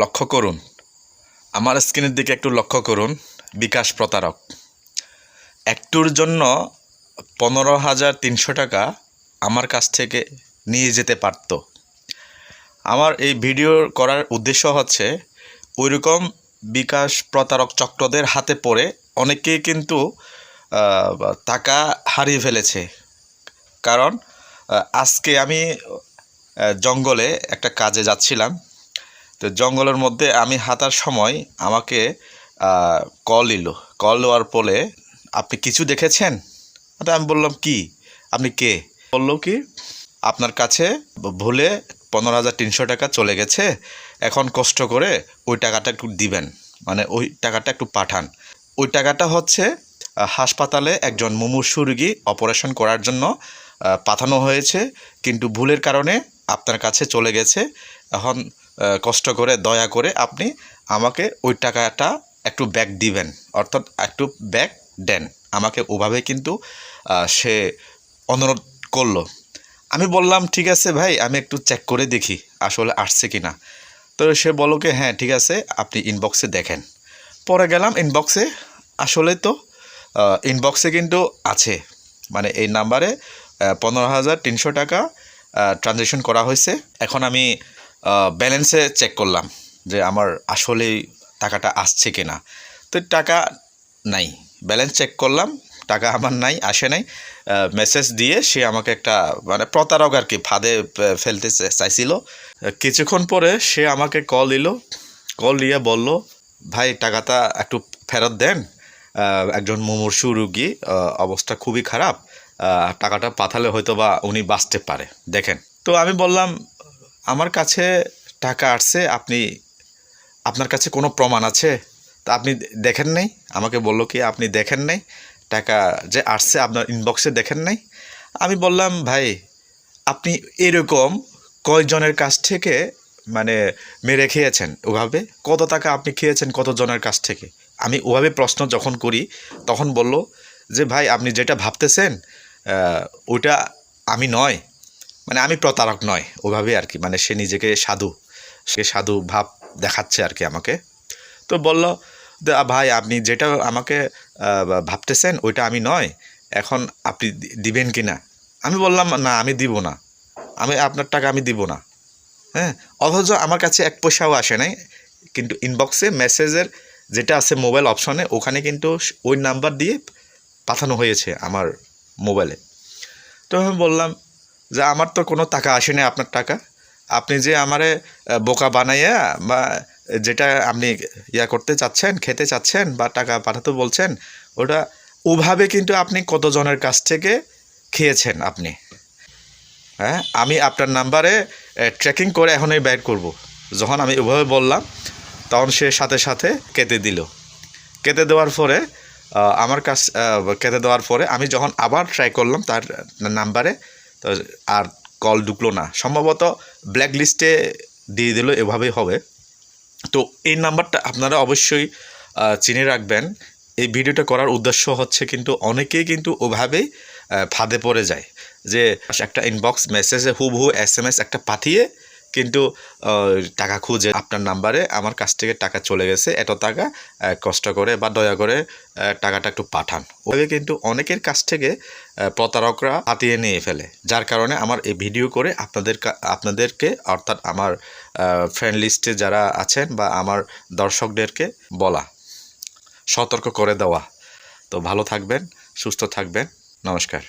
লক্ষ্য করুন। আমার স্ক্রিনের দিকে একটু লক্ষ্য করুন, বিকাশ প্রতারক। একটুর জন্য পনেরো হাজার তিনশো টাকা আমার কাছ থেকে নিয়ে যেতে পারত। আমার এই ভিডিও করার উদ্দেশ্য হচ্ছে, ওইরকম বিকাশ প্রতারক চক্রদের হাতে পড়ে অনেকেই কিন্তু টাকা হারিয়ে ফেলেছে। কারণ আজকে আমি জঙ্গলে একটা কাজে যাচ্ছিলাম। তো জঙ্গলের মধ্যে আমি হাঁটার সময় আমাকে কল এলো। কল দেওয়ার পরে, আপনি কিছু দেখেছেন? আমি বললাম, কি? আপনি কে? বলল কি, আপনার কাছে ভুলে পনেরো হাজার তিনশো টাকা চলে গেছে, এখন কষ্ট করে ওই টাকাটা একটু দিবেন। মানে ওই টাকাটা একটু পাঠান। ওই টাকাটা হচ্ছে হাসপাতালে একজন মুমূর্ষু রুগী অপারেশন করার জন্য পাঠানো হয়েছে, কিন্তু ভুলের কারণে আপনার কাছে চলে গেছে। এখন কষ্ট করে, দয়া করে আপনি আমাকে ওই টাকাটা একটু ব্যাক দিবেন। অর্থাৎ একটু ব্যাক দেন। আমাকে ওভাবে কিন্তু সে অনুরোধ করল। আমি বললাম, ঠিক আছে ভাই, আমি একটু চেক করে দেখি, আসলে আসছে কি না তো সে বলো কি হ্যাঁ ঠিক আছে, আপনি ইনবক্সে দেখেন। পরে গেলাম ইনবক্সে আসলে তো ইনবক্সে কিন্তু আছে। মানে এই নাম্বারে পনেরো হাজার তিনশো টাকা ট্রানজ্যাকশন করা হয়েছে। এখন আমি ব্যালেন্সে চেক করলাম যে আমার আসলেই টাকাটা আসছে কি না তো টাকা নাই। ব্যালেন্স চেক করলাম, টাকা আমার নাই, আসে নাই। মেসেজ দিয়ে সে আমাকে একটা মানে প্রতারক আর কি, ফাঁদে ফেলতে চাইছিল। কিছুক্ষণ পরে সে আমাকে কল দিল। কল দিয়ে বলল, ভাই, টাকাটা একটু ফেরত দেন। একজন মুমূর্ষু রুগী অবস্থা খুবই খারাপ। টাকাটা পাঠালে হয়তো বা উনি বাঁচতে পারে। দেখেন। তো আমি বললাম আমার কাছে টাকা আসছে, আপনি, আপনার কাছে কোনো প্রমাণ আছে? তা আপনি দেখেন নাই? আমাকে বলল কি, আপনি দেখেন নাই? টাকা যে আসছে আপনার ইনবক্সে দেখেন নাই? আমি বললাম, ভাই, আপনি এরকম কয়জনের কাছ থেকে মানে মেরে খেয়েছেন ওভাবে? কত টাকা আপনি খেয়েছেন কত জনের কাছ থেকে? আমি ওভাবে প্রশ্ন যখন করি, তখন বলল যে, ভাই, আপনি যেটা ভাবতেছেন ওইটা আমি নয়। মানে আমি প্রতারক নয় ওভাবে আর কি। মানে সে নিজেকে সাধু, সে সাধু ভাব দেখাচ্ছে আর কি আমাকে। তো বলল ভাই, আপনি যেটা আমাকে ভাবতেছেন, ওইটা আমি নয়। এখন আপনি দিবেন কি না? আমি বললাম, না, আমি দিব না। আমি, আপনার টাকা আমি দিব না। হ্যাঁ? অথচ আমার কাছে এক পয়সাও আসে নাই। কিন্তু ইনবক্সে মেসেজের যেটা আছে মোবাইল অপশনে ওখানে কিন্তু ওই নাম্বার দিয়ে পাঠানো হয়েছে আমার মোবাইলে তো আমি বললাম যে আমার তো কোনো টাকা আসেনি আপনার টাকা। আপনি যে আমারে বোকা বানাইয়া বা যেটা আপনি ইয়া করতে চাচ্ছেন, খেতে চাচ্ছেন বা টাকা পাঠাতে বলছেন, ওটা ওভাবে কিন্তু আপনি কতজনের কাছ থেকে খেয়েছেন আপনি? হ্যাঁ আমি আপনার নাম্বারে ট্র্যাকিং করে এখনই বের করব। যখন আমি ওভাবে বললাম, তখন সে সাথে সাথে কেটে দিল। কেটে দেওয়ার পরে আমার কাছ কেটে দেওয়ার পরে আমি যখন আবার ট্রাই করলাম তার নাম্বারে তো আর কল ঢুকলো না। সম্ভবত ব্ল্যাক লিস্টে দিয়ে দিল, এভাবেই হবে। তো এই নাম্বারটা আপনারা অবশ্যই চিনে রাখবেন। এই ভিডিওটা করার উদ্দেশ্য হচ্ছে কিন্তু অনেকেই কিন্তু ওভাবেই ফাঁদে পড়ে যায়। যে একটা ইনবক্স মেসেজে হুবহু এস এম এস একটা পাঠিয়ে কিন্তু টাকা খুঁজে আপনার নাম্বারে আমার কাছ থেকে টাকা চলে গেছে, এত টাকা কষ্ট করে বা দয়া করে টাকাটা একটু পাঠান। ওভাবে কিন্তু অনেকের কাছ থেকে প্রতারকরা হাতিয়ে নিয়ে ফেলে। যার কারণে আমার এই ভিডিও করে আপনাদের আপনাদেরকে, অর্থাৎ আমার ফ্রেন্ড লিস্টে যারা আছেন বা আমার দর্শকদেরকে বলা, সতর্ক করে দেওয়া। তো ভালো থাকবেন, সুস্থ থাকবেন। নমস্কার।